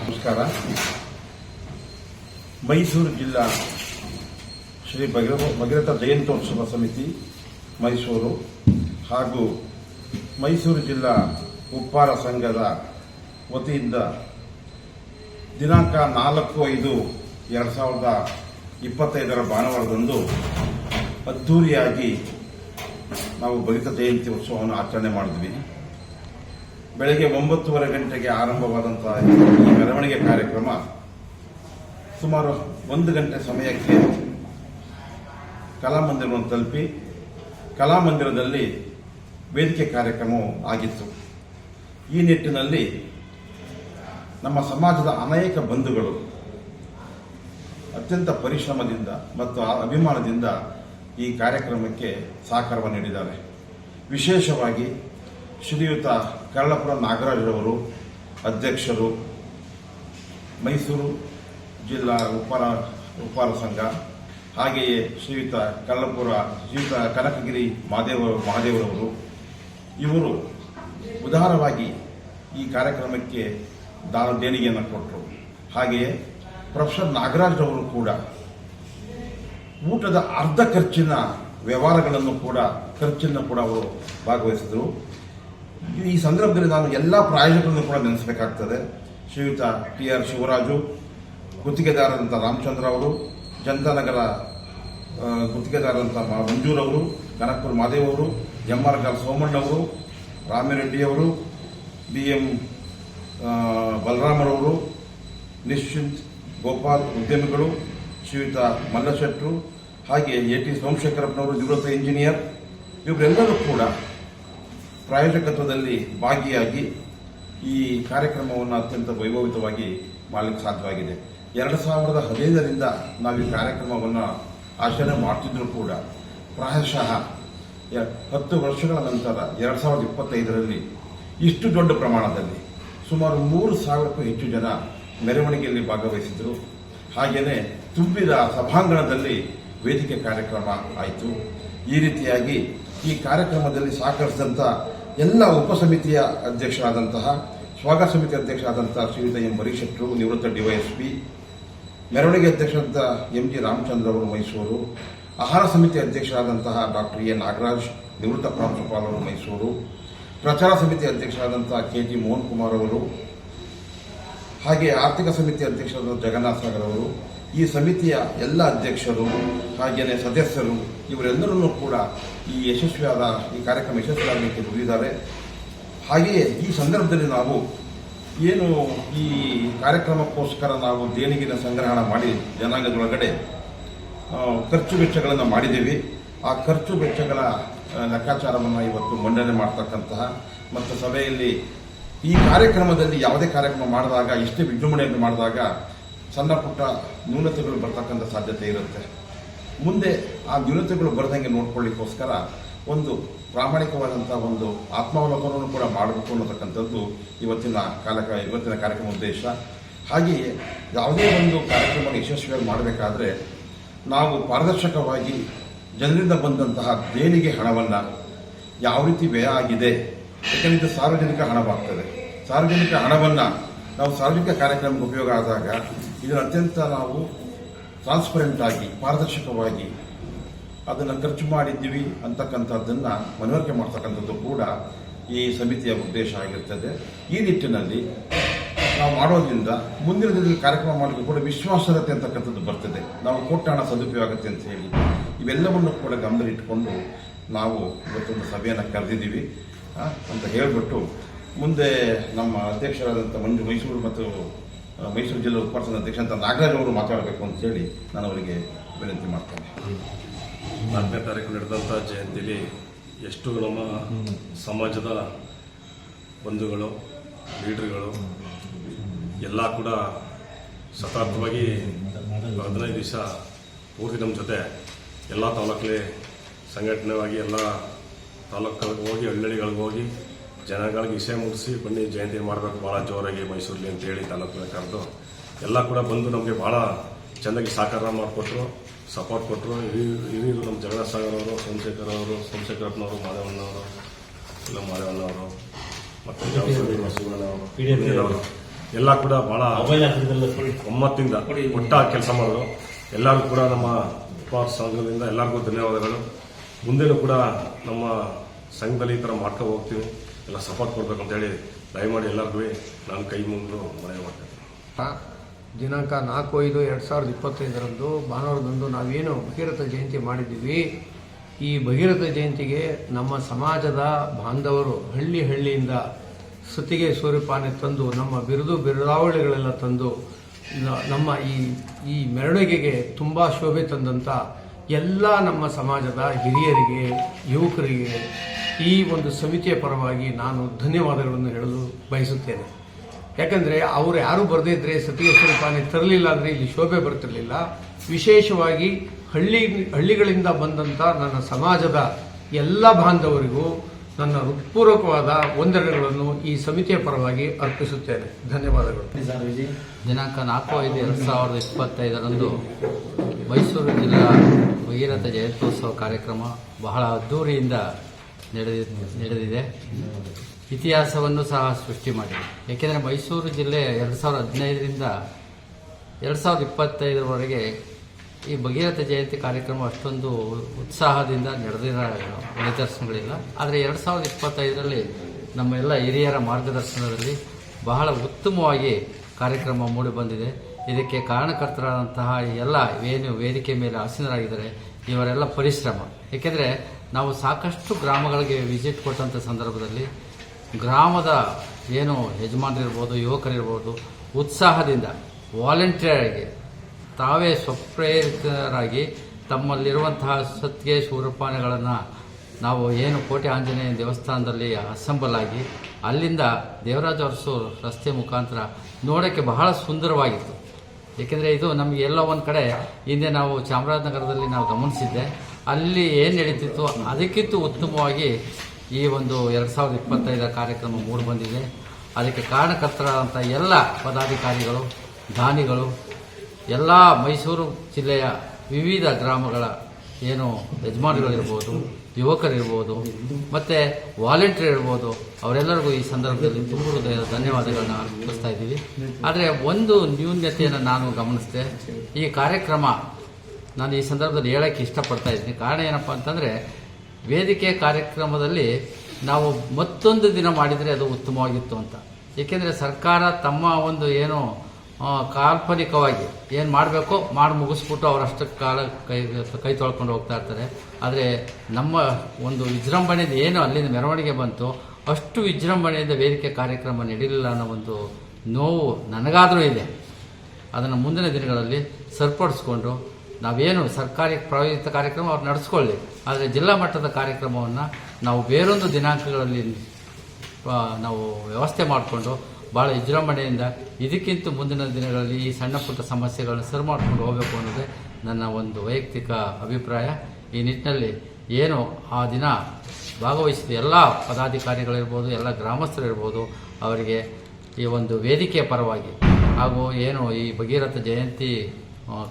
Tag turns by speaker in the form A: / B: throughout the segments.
A: ನಮಸ್ಕಾರ. ಮೈಸೂರು ಜಿಲ್ಲಾ ಶ್ರೀ ಭಗೀರ ಭಗೀರಥ ಜಯಂತ್ಯೋತ್ಸವ ಸಮಿತಿ, ಮೈಸೂರು ಹಾಗೂ ಮೈಸೂರು ಜಿಲ್ಲಾ ಉಪ್ಪಾರ ಸಂಘದ ವತಿಯಿಂದ ದಿನಾಂಕ ನಾಲ್ಕು ಐದು ಎರಡು ಸಾವಿರದ ಇಪ್ಪತ್ತೈದರ ಭಾನುವಾರದಂದು ಅದ್ಧೂರಿಯಾಗಿ ನಾವು ಬಲಿತ ಜಯಂತಿ ಉತ್ಸವವನ್ನು ಆಚರಣೆ ಮಾಡಿದ್ವಿ. ಬೆಳಗ್ಗೆ ಒಂಬತ್ತುವರೆ ಗಂಟೆಗೆ ಆರಂಭವಾದಂತಹ ಈ ಮೆರವಣಿಗೆ ಕಾರ್ಯಕ್ರಮ ಸುಮಾರು ಒಂದು ಗಂಟೆ ಸಮಯಕ್ಕೆ ಕಲಾಮಂದಿರವನ್ನು ತಲುಪಿ ಕಲಾಮಂದಿರದಲ್ಲಿ ವೇದಿಕೆ ಕಾರ್ಯಕ್ರಮವು ಆಗಿತ್ತು. ಈ ನಿಟ್ಟಿನಲ್ಲಿ ನಮ್ಮ ಸಮಾಜದ ಅನೇಕ ಬಂಧುಗಳು ಅತ್ಯಂತ ಪರಿಶ್ರಮದಿಂದ ಮತ್ತು ಅಭಿಮಾನದಿಂದ ಈ ಕಾರ್ಯಕ್ರಮಕ್ಕೆ ಸಹಕಾರವನ್ನು ನೀಡಿದ್ದಾರೆ. ವಿಶೇಷವಾಗಿ ಶ್ರೀಯುತ ಕಳ್ಳಪುರ ನಾಗರಾಜರವರು, ಅಧ್ಯಕ್ಷರು, ಮೈಸೂರು ಜಿಲ್ಲಾ ಉಪಾರ ಉಪಾರ ಸಂಘ, ಹಾಗೆಯೇ ಶ್ರೀಯುತ ಕಳ್ಳಪುರ ಶ್ರೀಯುತ ಕನಕಗಿರಿ ಮಹಾದೇವ, ಮಹಾದೇವರವರು, ಇವರು ಉದಾರವಾಗಿ ಈ ಕಾರ್ಯಕ್ರಮಕ್ಕೆ ದಾನ ದೇಣಿಗೆಯನ್ನು ಕೊಟ್ಟರು. ಹಾಗೆಯೇ ಪ್ರೊಫೆಸರ್ ನಾಗರಾಜ್ರವರು ಕೂಡ ಊಟದ ಅರ್ಧ ಖರ್ಚಿನ ವ್ಯವಹಾರಗಳನ್ನು ಕೂಡ, ಖರ್ಚನ್ನು ಕೂಡ ಅವರು ಭಾಗವಹಿಸಿದರು. ಈ ಸಂದರ್ಭದಲ್ಲಿ ನಾನು ಎಲ್ಲ ಪ್ರಾಯೋಜಕರನ್ನು ಕೂಡ ನೆನೆಸಬೇಕಾಗ್ತದೆ. ಶ್ರೀಯುತ ಟಿ ಆರ್ ಶಿವರಾಜು, ಗುತ್ತಿಗೆದಾರರಂತ ರಾಮಚಂದ್ರ ಅವರು ಜನತಾನಗರ ಗುತ್ತಿಗೆದಾರರಂತ ಮಂಜೂರವರು ಕನಕಪುರ ಅವರು ಎಂ ಆರ್ ಅವರು ಸೋಮಣ್ಣವರು ರಾಮಿರೆಡ್ಡಿಯವರು ಬಿ ಎಂ ಬಲರಾಮರವರು ನಿಶ್ಚಿಂತ್, ಗೋಪಾಲ್ ಉದ್ಯಮಿಗಳು, ಶ್ರೀಯುತ ಮಲ್ಲಶೆಟ್ರು ಹಾಗೆ ಎ ಟಿ ಸೋಮಶೇಖರಪ್ಪನವರು ನಿವೃತ್ತ ಇಂಜಿನಿಯರ್ ಇವರೆಲ್ಲರೂ ಕೂಡ ಪ್ರಾಯೋಜಕತ್ವದಲ್ಲಿ ಭಾಗಿಯಾಗಿ ಈ ಕಾರ್ಯಕ್ರಮವನ್ನು ಅತ್ಯಂತ ವೈಭವಿತವಾಗಿ ಮಾಡಲಿಕ್ಕೆ ಸಾಧ್ಯವಾಗಿದೆ. ಎರಡು ಸಾವಿರದ ಹದಿನೈದರಿಂದ ನಾವು ಈ ಕಾರ್ಯಕ್ರಮವನ್ನು ಆಚರಣೆ ಮಾಡ್ತಿದ್ರು ಕೂಡ. ಪ್ರಾಯಶಃ ಹತ್ತು ವರ್ಷಗಳ ನಂತರ ಎರಡು ಸಾವಿರದ ಇಪ್ಪತ್ತೈದರಲ್ಲಿ ಇಷ್ಟು ದೊಡ್ಡ ಪ್ರಮಾಣದಲ್ಲಿ ಸುಮಾರು ಮೂರು ಸಾವಿರಕ್ಕೂ ಹೆಚ್ಚು ಜನ ಮೆರವಣಿಗೆಯಲ್ಲಿ ಭಾಗವಹಿಸಿದರು. ಹಾಗೆಯೇ ತುಂಬಿದ ಸಭಾಂಗಣದಲ್ಲಿ ವೇದಿಕೆ ಕಾರ್ಯಕ್ರಮ ಆಯಿತು. ಈ ರೀತಿಯಾಗಿ ಈ ಕಾರ್ಯಕ್ರಮದಲ್ಲಿ ಸಹಕರಿಸಿದಂಥ ಎಲ್ಲ ಉಪಸಮಿತಿಯ ಅಧ್ಯಕ್ಷರಾದಂತಹ, ಸ್ವಾಗತ ಸಮಿತಿ ಅಧ್ಯಕ್ಷರಾದಂತಹ ಶ್ರೀಯುತ ಎಂ ಹರಿಶೆಟ್ಟರು ನಿವೃತ್ತ ಡಿವೈಎಸ್ಪಿ ಮೆರವಣಿಗೆ ಅಧ್ಯಕ್ಷರಾದ ಎಂ ಜಿ ರಾಮಚಂದ್ರ ಅವರು ಮೈಸೂರು, ಆಹಾರ ಸಮಿತಿ ಅಧ್ಯಕ್ಷರಾದಂತಹ ಡಾಕ್ಟರ್ ಎ ನಾಗರಾಜ್, ನಿವೃತ್ತ ಪ್ರಾಂಶುಪಾಲರು ಮೈಸೂರು, ಪ್ರಚಾರ ಸಮಿತಿ ಅಧ್ಯಕ್ಷರಾದಂತಹ ಕೆ ಜಿ ಮೋಹನ್ ಕುಮಾರ್ ಅವರು ಹಾಗೆ ಆರ್ಥಿಕ ಸಮಿತಿ ಅಧ್ಯಕ್ಷರಾದ ಜಗನ್ನಾಥ್ ಸಾಗರ್ ಅವರು, ಈ ಸಮಿತಿಯ ಎಲ್ಲ ಅಧ್ಯಕ್ಷರು, ಹಾಗೆಯೇ ಸದಸ್ಯರು ಇವರೆಲ್ಲರೂ ಕೂಡ ಈ ಯಶಸ್ವಿಯಾದ ಈ ಕಾರ್ಯಕ್ರಮ ಯಶಸ್ವಿಯಾಗಲಿಕ್ಕೆ ದುಡಿದಿದ್ದಾರೆ ಹಾಗೆಯೇ ಈ ಸಂದರ್ಭದಲ್ಲಿ ನಾವು ಏನು ಈ ಕಾರ್ಯಕ್ರಮಕ್ಕೋಸ್ಕರ ನಾವು ದೇಣಿಗೆನ ಸಂಗ್ರಹಣ ಮಾಡಿ ಜನಾಂಗದೊಳಗಡೆ ಖರ್ಚು ವೆಚ್ಚಗಳನ್ನು ಮಾಡಿದ್ದೀವಿ. ಆ ಖರ್ಚು ವೆಚ್ಚಗಳ ಲೆಕ್ಕಾಚಾರವನ್ನು ಇವತ್ತು ಮಂಡನೆ ಮಾಡ್ತಕ್ಕಂತಹ, ಮತ್ತು ಸಭೆಯಲ್ಲಿ ಈ ಕಾರ್ಯಕ್ರಮದಲ್ಲಿ ಯಾವುದೇ ಕಾರ್ಯಕ್ರಮ ಮಾಡಿದಾಗ, ಎಷ್ಟೇ ವಿಜೃಂಭಣೆಯನ್ನು ಮಾಡಿದಾಗ ಸಣ್ಣ ಪುಟ್ಟ ನ್ಯೂನತೆಗಳು ಬರ್ತಕ್ಕಂಥ ಸಾಧ್ಯತೆ ಇರುತ್ತೆ. ಮುಂದೆ ಆ ನ್ಯೂನತೆಗಳು ಬರದಂಗೆ ನೋಡ್ಕೊಳ್ಳಿಕ್ಕೋಸ್ಕರ ಒಂದು ಪ್ರಾಮಾಣಿಕವಾದಂಥ ಒಂದು ಆತ್ಮಾವಲೋಕನವನ್ನು ಕೂಡ ಮಾಡಬೇಕು ಅನ್ನತಕ್ಕಂಥದ್ದು ಇವತ್ತಿನ ಕಾಲ ಇವತ್ತಿನ ಕಾರ್ಯಕ್ರಮ ಉದ್ದೇಶ. ಹಾಗೆಯೇ ಯಾವುದೇ ಒಂದು ಕಾರ್ಯಕ್ರಮ ಯಶಸ್ವಿಯಾಗಿ ಮಾಡಬೇಕಾದ್ರೆ ನಾವು ಪಾರದರ್ಶಕವಾಗಿ ಜನರಿಂದ ಬಂದಂತಹ ದೇಣಿಗೆ ಹಣವನ್ನು ಯಾವ ರೀತಿ ವ್ಯಯ ಆಗಿದೆ ಯಾಕಂದ್ರೆ ಇದು ಸಾರ್ವಜನಿಕ ಹಣವಾಗ್ತದೆ. ಸಾರ್ವಜನಿಕ ಹಣವನ್ನು ನಾವು ಸಾರ್ವಜನಿಕ ಕಾರ್ಯಕ್ರಮಕ್ಕೆ ಉಪಯೋಗ ಆದಾಗ ಇದನ್ನು ಅತ್ಯಂತ ನಾವು ಟ್ರಾನ್ಸ್ಪರೆಂಟ್ ಆಗಿ, ಪಾರದರ್ಶಕವಾಗಿ ಅದನ್ನು ಖರ್ಚು ಮಾಡಿದ್ದೀವಿ ಅಂತಕ್ಕಂಥದ್ದನ್ನು ಮನವರಿಕೆ ಮಾಡ್ತಕ್ಕಂಥದ್ದು ಕೂಡ ಈ ಸಮಿತಿಯ ಉದ್ದೇಶ ಆಗಿರ್ತದೆ. ಈ ನಿಟ್ಟಿನಲ್ಲಿ ನಾವು ಮಾಡೋದ್ರಿಂದ ಮುಂದಿನ ದಿನದಲ್ಲಿ ಕಾರ್ಯಕ್ರಮ ಮಾಡಲಿಕ್ಕೆ ಕೂಡ ವಿಶ್ವಾಸಾರ್ಹತೆ ಅಂತಕ್ಕಂಥದ್ದು ಬರ್ತದೆ. ನಾವು ಕೊಟ್ಟ ಹಣ ಸದುಪಯೋಗ ಆಗುತ್ತೆ ಅಂತ ಹೇಳಿ. ಇವೆಲ್ಲವನ್ನು ಕೂಡ ಗಮನ ಇಟ್ಟುಕೊಂಡು ನಾವು ಇವತ್ತೊಂದು ಸಭೆಯನ್ನು ಕರೆದಿದ್ದೀವಿ. ಅಂತ ಹೇಳಿಬಿಟ್ಟು ಮುಂದೆ ನಮ್ಮ ಅಧ್ಯಕ್ಷರಾದಂಥ ಮಂಜು ಮೈಸೂರು ಮತ್ತು ಮೈಸೂರು ಜಿಲ್ಲಾ ಉಪಸಂಘ ಅಧ್ಯಕ್ಷ ಅಂತ ನಾಗರಾಜ್ ಅವರು ಮಾತಾಡಬೇಕು ಅಂತ ಹೇಳಿ ನಾನು ಅವರಿಗೆ ವಿನಂತಿ ಮಾಡ್ತೇನೆ.
B: ನಾಲ್ಕನೇ ತಾರೀಕು ನಡೆದಂಥ ಜಯಂತಿಲಿ ಎಷ್ಟು ನಮ್ಮ ಸಮಾಜದ ಬಂಧುಗಳು, ಲೀಡ್ರ್ಗಳು ಎಲ್ಲ ಕೂಡ ಸತತವಾಗಿ ಹದಿನೈದು ದಿವಸ ಪೂರ್ತಿ ನಮ್ಮ ಜೊತೆ ಎಲ್ಲ ತಾಲೂಕಲ್ಲಿ ಸಂಘಟನೆವಾಗಿ ಎಲ್ಲ ತಾಲೂಕುಗಳಿಗೆ ಹೋಗಿ ಹಳ್ಳಿಗಳಿಗೆ ಹೋಗಿ ಜನಗಳಿಗೆ ವಿಷಯ ಮುಗಿಸಿ ಬನ್ನಿ ಜಯಂತಿ ಮಾಡಬೇಕು ಭಾಳ ಜೋರಾಗಿ ಮೈಸೂರಲ್ಲಿ ಅಂತೇಳಿ ತಾಲೂಕಿನ ಕರೆದು ಎಲ್ಲ ಕೂಡ ಬಂದು ನಮಗೆ ಭಾಳ ಚೆನ್ನಾಗಿ ಸಹಕಾರ ಮಾಡಿಕೊಟ್ರು ಸಪೋರ್ಟ್ ಕೊಟ್ಟರು ಹಿರಿಯರು ನಮ್ಮ ಜಗನ್ನಾಥ ಸಾಗರ್ ಅವರು ಸೋಮಶೇಖರ್ ಅವರು ಸೋಮಶೇಖರಪ್ಪನವರು ಮಾದೇವಣ್ಣವರು ಇಲ್ಲ ಮಾದೇವಣ್ಣವರು ಮತ್ತು ಎಲ್ಲ ಕೂಡ ಭಾಳ ಒಮ್ಮತ್ತಿಂದ ಒಟ್ಟ ಕೆಲಸ ಮಾಡೋರು ಎಲ್ಲರೂ ಕೂಡ ನಮ್ಮ ಸಂಘದಿಂದ ಎಲ್ಲರಿಗೂ ಧನ್ಯವಾದಗಳು. ಮುಂದೆನೂ ಕೂಡ ನಮ್ಮ ಸಂಘದಲ್ಲಿ ಈ ಥರ ಮಾಡ್ಕೊಂಡು ಹೋಗ್ತೀವಿ. ಎಲ್ಲ ಸಪೋರ್ಟ್ ಕೊಡ್ಬೇಕು ಅಂತೇಳಿ ದಯಮಾಡಿ ಎಲ್ಲರಿಗೂ ನಾನು ಕೈ ಮುಂದೆ ಮನವಿ ಮಾಡ್ತೇನೆ.
C: ದಿನಾಂಕ ನಾಲ್ಕು ಐದು ಎರಡು ಸಾವಿರದ ಇಪ್ಪತ್ತೈದರಂದು ಭಾನುವಾರದಂದು ನಾವೇನು ಭಗೀರಥ ಜಯಂತಿ ಮಾಡಿದ್ದೀವಿ. ಈ ಭಗೀರಥ ಜಯಂತಿಗೆ ನಮ್ಮ ಸಮಾಜದ ಬಾಂಧವರು ಹಳ್ಳಿ ಹಳ್ಳಿಯಿಂದ ಸುತ್ತಿಗೆ ಸೂರ್ಯಪಾನೆ ತಂದು, ನಮ್ಮ ಬಿರುದು ಬಿರುದಾವಳಿಗಳೆಲ್ಲ ತಂದು ನಮ್ಮ ಈ ಈ ಮೆರವಣಿಗೆಗೆ ತುಂಬ ಶೋಭೆ ತಂದಂಥ ಎಲ್ಲ ನಮ್ಮ ಸಮಾಜದ ಹಿರಿಯರಿಗೆ, ಯುವಕರಿಗೆ ಈ ಒಂದು ಸಮಿತಿಯ ಪರವಾಗಿ ನಾನು ಧನ್ಯವಾದಗಳನ್ನು ಹೇಳಲು ಬಯಸುತ್ತೇನೆ. ಯಾಕಂದರೆ ಅವರು ಯಾರು ಬರದೇ ಇದ್ದರೆ ಸತೀಶ್ವರ ಸ್ವರೂಪಾನೆ ತರಲಿಲ್ಲ ಅಂದರೆ ಇಲ್ಲಿ ಶೋಭೆ ಬರ್ತಿರಲಿಲ್ಲ. ವಿಶೇಷವಾಗಿ ಹಳ್ಳಿ, ಹಳ್ಳಿಗಳಿಂದ ಬಂದಂಥ ನನ್ನ ಸಮಾಜದ ಎಲ್ಲ ಬಾಂಧವರಿಗೂ ನನ್ನ ಹೃತ್ಪೂರ್ವಕವಾದ ವಂದನೆಗಳನ್ನು ಈ ಸಮಿತಿಯ ಪರವಾಗಿ ಅರ್ಪಿಸುತ್ತೇನೆ. ಧನ್ಯವಾದಗಳು.
D: ದಿನಾಂಕ ನಾಲ್ಕು ಐದು ಎರಡು ಸಾವಿರದ ಇಪ್ಪತ್ತೈದರಂದು ಮೈಸೂರು ಜಿಲ್ಲಾ ಭಗೀರಥ ಜಯಂತ್ಯೋತ್ಸವ ಕಾರ್ಯಕ್ರಮ ಬಹಳ ಅದ್ದೂರಿಯಿಂದ ನಡೆದಿ ನಡೆದಿದೆ. ಇತಿಹಾಸವನ್ನು ಸಹ ಸೃಷ್ಟಿ ಮಾಡಿದೆ. ಏಕೆಂದರೆ ಮೈಸೂರು ಜಿಲ್ಲೆ ಎರಡು ಸಾವಿರದ ಹದಿನೈದರಿಂದ ಎರಡು ಸಾವಿರದ ಇಪ್ಪತ್ತೈದರವರೆಗೆ ಈ ಭಗೀರಥ ಜಯಂತಿ ಕಾರ್ಯಕ್ರಮ ಅಷ್ಟೊಂದು ಉತ್ಸಾಹದಿಂದ ನಡೆದಿರೋ ನಿದರ್ಶನಗಳಿಲ್ಲ ಆದರೆ ಎರಡು ಸಾವಿರದ ಇಪ್ಪತ್ತೈದರಲ್ಲಿ ನಮ್ಮ ಎಲ್ಲ ಹಿರಿಯರ ಮಾರ್ಗದರ್ಶನದಲ್ಲಿ ಬಹಳ ಉತ್ತಮವಾಗಿ ಕಾರ್ಯಕ್ರಮ ಮೂಡಿಬಂದಿದೆ ಇದಕ್ಕೆ ಕಾರಣಕರ್ತರಾದಂತಹ ಎಲ್ಲ ಏನು ವೇದಿಕೆ ಮೇಲೆ ಆಸೀನರಾಗಿದ್ದಾರೆ, ಇವರೆಲ್ಲ ಪರಿಶ್ರಮ. ಏಕೆಂದರೆ ನಾವು ಸಾಕಷ್ಟು ಗ್ರಾಮಗಳಿಗೆ ವಿಸಿಟ್ ಕೊಟ್ಟಂಥ ಸಂದರ್ಭದಲ್ಲಿ ಗ್ರಾಮದ ಏನು ಯಜಮಾನರಿರ್ಬೋದು, ಯುವಕರಿರ್ಬೋದು, ಉತ್ಸಾಹದಿಂದ ವಾಲಂಟಿಯರ್ ತಾವೇ ಸ್ವಪ್ರೇರಿತರಾಗಿ ತಮ್ಮಲ್ಲಿರುವಂತಹ ಸತ್ಗೆ ಸೂರಪಾನೆಗಳನ್ನು ನಾವು ಏನು ಕೋಟೆ ಆಂಜನೇಯ ದೇವಸ್ಥಾನದಲ್ಲಿ ಅಸೆಂಬಲ್ ಆಗಿ ಅಲ್ಲಿಂದ ದೇವರಾಜ ಅರಸು ರಸ್ತೆ ಮುಖಾಂತರ ನೋಡೋಕ್ಕೆ ಬಹಳ ಸುಂದರವಾಗಿತ್ತು. ಏಕೆಂದರೆ ಇದು ನಮಗೆ ಎಲ್ಲ ಒಂದು ಕಡೆ ಹಿಂದೆ ನಾವು ಚಾಮರಾಜನಗರದಲ್ಲಿ ನಾವು ಗಮನಿಸಿದ್ದೆ. ಅಲ್ಲಿ ಏನು ನಡೀತಿತ್ತು? ಅದಕ್ಕಿಂತ ಉತ್ತಮವಾಗಿ ಈ ಒಂದು ಎರಡು ಸಾವಿರದ ಇಪ್ಪತ್ತೈದರ ಕಾರ್ಯಕ್ರಮ ಮೂಡಿ ಬಂದಿದೆ. ಅದಕ್ಕೆ ಕಾರಣಕರ್ತರಾದಂಥ ಎಲ್ಲ ಪದಾಧಿಕಾರಿಗಳು, ದಾನಿಗಳು ಎಲ್ಲ ಮೈಸೂರು ಜಿಲ್ಲೆಯ ವಿವಿಧ ಗ್ರಾಮಗಳ ಏನು ಯಜಮಾನಿಗಳಿರ್ಬೋದು ಯುವಕರಿರ್ಬೋದು, ಮತ್ತು ವಾಲಂಟಿಯರ್ ಇರ್ಬೋದು, ಅವರೆಲ್ಲರಿಗೂ ಈ ಸಂದರ್ಭದಲ್ಲಿ ತುಂಬ ಹೃದಯದ ಧನ್ಯವಾದಗಳನ್ನ ಅರ್ಪಿಸ್ತಾ ಇದ್ದೀವಿ. ಆದರೆ ಒಂದು ನ್ಯೂನ್ಯತೆಯನ್ನು ನಾನು ಗಮನಿಸಿದೆ. ಈ ಕಾರ್ಯಕ್ರಮ ನಾನು ಈ ಸಂದರ್ಭದಲ್ಲಿ ಹೇಳಕ್ಕೆ ಇಷ್ಟಪಡ್ತಾ ಇದ್ದೀನಿ. ಕಾರಣ ಏನಪ್ಪ ಅಂತಂದರೆ, ವೇದಿಕೆ ಕಾರ್ಯಕ್ರಮದಲ್ಲಿ ನಾವು ಮತ್ತೊಂದು ದಿನ ಮಾಡಿದರೆ ಅದು ಉತ್ತಮವಾಗಿತ್ತು ಅಂತ. ಏಕೆಂದರೆ ಸರ್ಕಾರ ತಮ್ಮ ಒಂದು ಏನು ಕಾಲ್ಪನಿಕವಾಗಿ ಏನು ಮಾಡಬೇಕೋ ಮಾಡಿ ಮುಗಿಸ್ಬಿಟ್ಟು ಅವರಷ್ಟಕ್ಕೆ ಕಾಲ ಕೈ ಕೈ ತೊಳ್ಕೊಂಡು ಹೋಗ್ತಾ ಇರ್ತಾರೆ. ಆದರೆ ನಮ್ಮ ಒಂದು ವಿಜೃಂಭಣೆಯಿಂದ ಏನು ಅಲ್ಲಿಂದ ಮೆರವಣಿಗೆ ಬಂತು ಅಷ್ಟು ವಿಜೃಂಭಣೆಯಿಂದ ವೇದಿಕೆ ಕಾರ್ಯಕ್ರಮ ನಡೀಲಿಲ್ಲ ಅನ್ನೋ ಒಂದು ನೋವು ನನಗಾದರೂ ಇದೆ. ಅದನ್ನು ಮುಂದಿನ ದಿನಗಳಲ್ಲಿ ಸರಿಪಡಿಸ್ಕೊಂಡು ನಾವೇನು ಸರ್ಕಾರಿ ಪ್ರಾಯೋಜಿತ ಕಾರ್ಯಕ್ರಮ ಅವ್ರು ನಡೆಸ್ಕೊಳ್ಳಿ. ಆದರೆ ಜಿಲ್ಲಾ ಮಟ್ಟದ ಕಾರ್ಯಕ್ರಮವನ್ನು ನಾವು ಬೇರೊಂದು ದಿನಾಂಕಗಳಲ್ಲಿ ನಾವು ವ್ಯವಸ್ಥೆ ಮಾಡಿಕೊಂಡು ಭಾಳ ವಿಜೃಂಭಣೆಯಿಂದ ಇದಕ್ಕಿಂತ ಮುಂದಿನ ದಿನಗಳಲ್ಲಿ ಈ ಸಣ್ಣ ಪುಟ್ಟ ಸಮಸ್ಯೆಗಳನ್ನು ಸರಿ ಮಾಡ್ಕೊಂಡು ಹೋಗಬೇಕು ಅನ್ನೋದೇ ನನ್ನ ಒಂದು ವೈಯಕ್ತಿಕ ಅಭಿಪ್ರಾಯ. ಈ ನಿಟ್ಟಿನಲ್ಲಿ ಏನು ಆ ದಿನ ಭಾಗವಹಿಸಿದ ಎಲ್ಲ ಪದಾಧಿಕಾರಿಗಳಿರ್ಬೋದು, ಎಲ್ಲ ಗ್ರಾಮಸ್ಥರಿರ್ಬೋದು, ಅವರಿಗೆ ಈ ಒಂದು ವೇದಿಕೆಯ ಪರವಾಗಿ ಹಾಗೂ ಏನು ಈ ಭಗೀರಥ ಜಯಂತಿ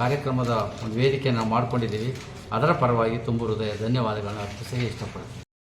D: ಕಾರ್ಯಕ್ರಮದ ಒಂದು ವೇದಿಕೆಯನ್ನು ಮಾಡಿಕೊಂಡಿದ್ದೀವಿ. ಅದರ ಪರವಾಗಿ ತುಂಬ ಹೃದಯ ಧನ್ಯವಾದಗಳನ್ನು ಅರ್ಪಿಸಿ ಇಷ್ಟಪಡ್ತೀನಿ.